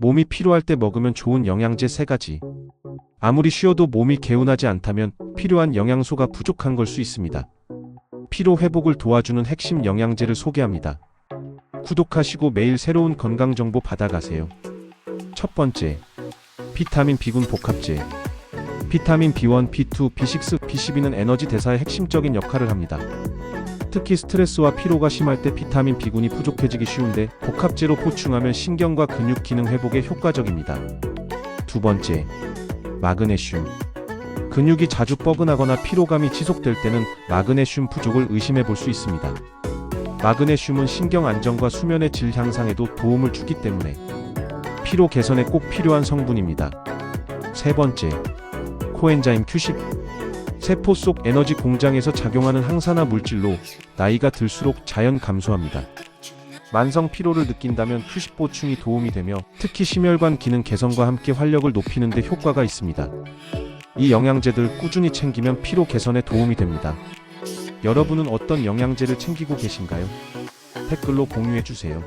몸이 피로할 때 먹으면 좋은 영양제 3가지. 아무리 쉬어도 몸이 개운하지 않다면 필요한 영양소가 부족한 걸 수 있습니다. 피로 회복을 도와주는 핵심 영양제를 소개합니다. 구독하시고 매일 새로운 건강 정보 받아가세요. 첫 번째, 비타민 B군 복합제. 비타민 B1, B2, B6, B12는 에너지 대사의 핵심적인 역할을 합니다. 특히 스트레스와 피로가 심할 때 비타민 B군이 부족해지기 쉬운데 복합제로 보충하면 신경과 근육 기능 회복에 효과적입니다. 두 번째, 마그네슘. 근육이 자주 뻐근하거나 피로감이 지속될 때는 마그네슘 부족을 의심해 볼 수 있습니다. 마그네슘은 신경 안정과 수면의 질 향상에도 도움을 주기 때문에 피로 개선에 꼭 필요한 성분입니다. 세 번째, 코엔자임 Q10. 세포 속 에너지 공장에서 작용하는 항산화 물질로 나이가 들수록 자연 감소합니다. 만성 피로를 느낀다면 Q10 보충이 도움이 되며 특히 심혈관 기능 개선과 함께 활력을 높이는 데 효과가 있습니다. 이 영양제들 꾸준히 챙기면 피로 개선에 도움이 됩니다. 여러분은 어떤 영양제를 챙기고 계신가요? 댓글로 공유해 주세요.